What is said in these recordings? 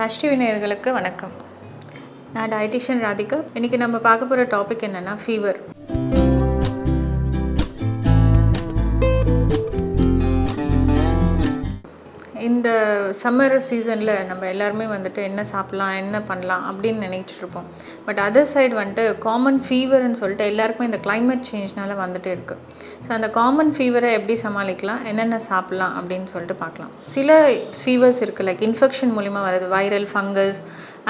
ராஷ்டிரிய நேயர்களுக்கு வணக்கம். நான் டயட்டிஷியன் ராதிகா. இன்றைக்கி நம்ம பார்க்க போகிற டாபிக் என்னென்னா ஃபீவர் இந்த சம்மர் சீசனில் நம்ம எல்லாருமே வந்துட்டு என்ன சாப்பிட்லாம் என்ன பண்ணலாம் அப்படின்னு நினைச்சிட்டு இருப்போம். பட் அதர் சைடு வந்துட்டு காமன் ஃபீவர்னு சொல்லிட்டு எல்லாருக்குமே இந்த கிளைமேட் சேஞ்ச்னால வந்துட்டு இருக்குது ஸோ அந்த காமன் ஃபீவரை எப்படி சமாளிக்கலாம் என்னென்ன சாப்பிட்லாம் அப்படின்னு சொல்லிட்டு பார்க்கலாம். சில ஃபீவர்ஸ் இருக்குது லைக் இன்ஃபெக்ஷன் மூலிமா வருது வைரல் ஃபங்கஸ்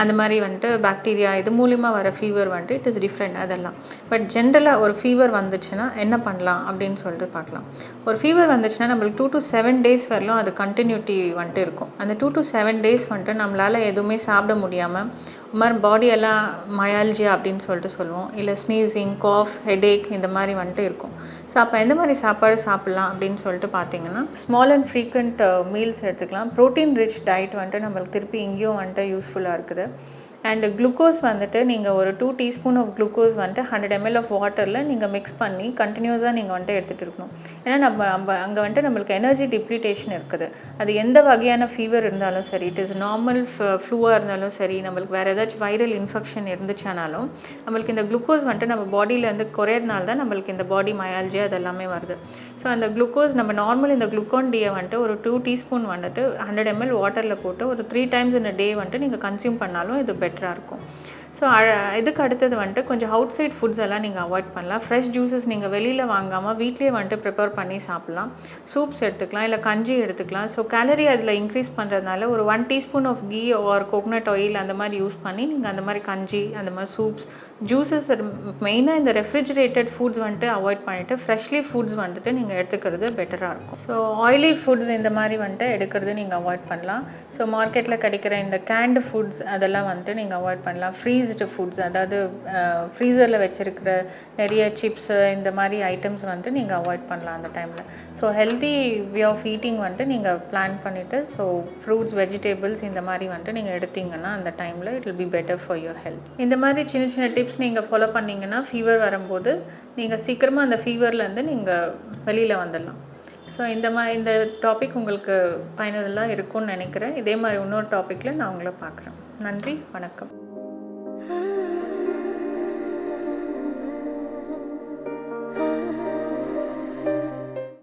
அந்த மாதிரி வந்துட்டு பாக்டீரியா இது மூலிமா வர ஃபீவர் வந்துட்டு இட் இஸ் டிஃப்ரெண்ட் அதெல்லாம். பட் ஜென்ரலாக ஒரு ஃபீவர் வந்துச்சுன்னா என்ன பண்ணலாம் அப்படின்னு சொல்லிட்டு பார்க்கலாம். ஒரு ஃபீவர் வந்துச்சுன்னா நம்மளுக்கு டூ டு செவன் டேஸ் வரலும் அது கண்டினியூட்டி வந்துட்டு இருக்கும். அந்த டூ டு செவன் டேஸ் வந்துட்டு நம்மளால் எதுவுமே சாப்பிட முடியாமல் மாதிரி பாடியெல்லாம் மயாலஜியா அப்படின்னு சொல்லிட்டு சொல்லுவோம். இல்லை ஸ்னீசிங் காஃப் ஹெடேக் இந்த மாதிரி வந்துட்டு இருக்கும். ஸோ அப்போ எந்த மாதிரி சாப்பாடு சாப்பிட்லாம் அப்படின்னு சொல்லிட்டு பார்த்தீங்கன்னா ஸ்மால் அண்ட் ஃப்ரீக்வெண்ட் மீல்ஸ் எடுத்துக்கலாம். ப்ரோட்டீன் ரிச் டயட் வந்துட்டு நம்மளுக்கு திருப்பி இங்கேயும் வந்துட்டு யூஸ்ஃபுல்லாக இருக்குது. அண்டு குளுக்கோஸ் வந்துட்டு நீங்கள் ஒரு டூ டீஸ்பூன் ஆஃப் குளுக்கோஸ் வந்துட்டு ஹண்ட்ரட் எம்எல் ஆஃப் வாட்டரில் நீங்கள் மிக்ஸ் பண்ணி கண்டினியூஸாக நீங்கள் வந்துட்டு எடுத்துகிட்டு இருக்கணும். ஏன்னா நம்ம நம்ம அங்கே வந்துட்டு நம்மளுக்கு எனர்ஜி டிப்ளிட்டேஷன் இருக்குது. அது எந்த வகையான ஃபீவர் இருந்தாலும் சரி இட் இஸ் நார்மல் ஃப்ளூவாக இருந்தாலும் சரி நம்மளுக்கு வேறு ஏதாச்சும் வைரல் இன்ஃபெக்ஷன் இருந்துச்சானாலும் நம்மளுக்கு இந்த குளுக்கோஸ் வந்துட்டு நம்ம பாடியிலேருந்து குறையிறதுனால தான் நம்மளுக்கு இந்த பாடி மயாலஜி அது எல்லாமே வருது. ஸோ அந்த குளுக்கோஸ் நம்ம நார்மல் இந்த குளுக்கோன் டியை வந்துட்டு ஒரு டூ டீஸ்பூன் வந்துட்டு ஹண்ட்ரட் எம்எல் வாட்டரில் போட்டு ஒரு த்ரீ டைம்ஸ் இந்த டே வந்துட்டு நீங்கள் கன்சியூம் பண்ணாலும் இது பெட்டராக இருக்கும். ஸோ இதுக்கு அடுத்தது வந்துட்டு கொஞ்சம் அவுட் சைட் ஃபுட்ஸ் எல்லாம் நீங்கள் அவாய்ட் பண்ணலாம். ஃப்ரெஷ் ஜூஸஸ் நீங்கள் வெளியில் வாங்காமல் வீட்லேயே வந்துட்டு ப்ரிப்பேர் பண்ணி சாப்பிட்லாம். சூப்ஸ் எடுத்துக்கலாம் இல்லை கஞ்சி எடுத்துக்கலாம். ஸோ கேலரி அதில் இன்க்ரீஸ் பண்ணுறதுனால ஒரு one teaspoon of ghee or coconut oil அந்த மாதிரி யூஸ் பண்ணி நீங்கள் அந்த மாதிரி கஞ்சி அந்த மாதிரி சூப்ஸ் ஜூஸஸ் மெயினாக இந்த ரெஃப்ரிஜிரேட்டட் ஃபுட்ஸ் வந்துட்டு அவாய்ட் பண்ணிவிட்டு ஃப்ரெஷ்லி ஃபுட்ஸ் வந்துட்டு நீங்கள் எடுத்துக்கிறது பெட்டராக இருக்கும். ஸோ ஆயிலி ஃபுட்ஸ் இந்த மாதிரி வந்துட்டு எடுக்கிறது நீங்கள் அவாய்ட் பண்ணலாம். ஸோ மார்க்கெட்டில் கிடைக்கிற இந்த கேண்டு ஃபுட்ஸ் அதெல்லாம் வந்துட்டு நீங்கள் அவாய்ட் பண்ணலாம். ஃப்ரீஸ்டு ஃபுட்ஸ் அதாவது ஃப்ரீசரில் வச்சுருக்கிற நிறைய சிப்ஸு இந்த மாதிரி ஐட்டம்ஸ் வந்துட்டு நீங்கள் அவாய்ட் பண்ணலாம் அந்த டைமில் so healthy way of eating வந்துட்டு நீங்கள் பிளான் பண்ணிவிட்டு ஸோ ஃப்ரூட்ஸ் வெஜிடபிள்ஸ் இந்த மாதிரி வந்துட்டு நீங்கள் எடுத்தீங்கன்னா அந்த டைமில் it will be better for your health இந்த மாதிரி சின்ன சின்ன டிப்ஸ் நீங்கள் ஃபாலோ பண்ணிங்கன்னா ஃபீவர் வரும்போது நீங்கள் சீக்கிரமாக அந்த ஃபீவர்லேருந்து நீங்கள் வெளியில் வந்துடலாம். ஸோ இந்த மாதிரி இந்த டாபிக் உங்களுக்கு பயனுள்ளதாக இருக்கும்னு நினைக்கிறேன். இதே மாதிரி இன்னொரு டாப்பிக்கில் நான் உங்களை பார்க்குறேன். நன்றி வணக்கம்.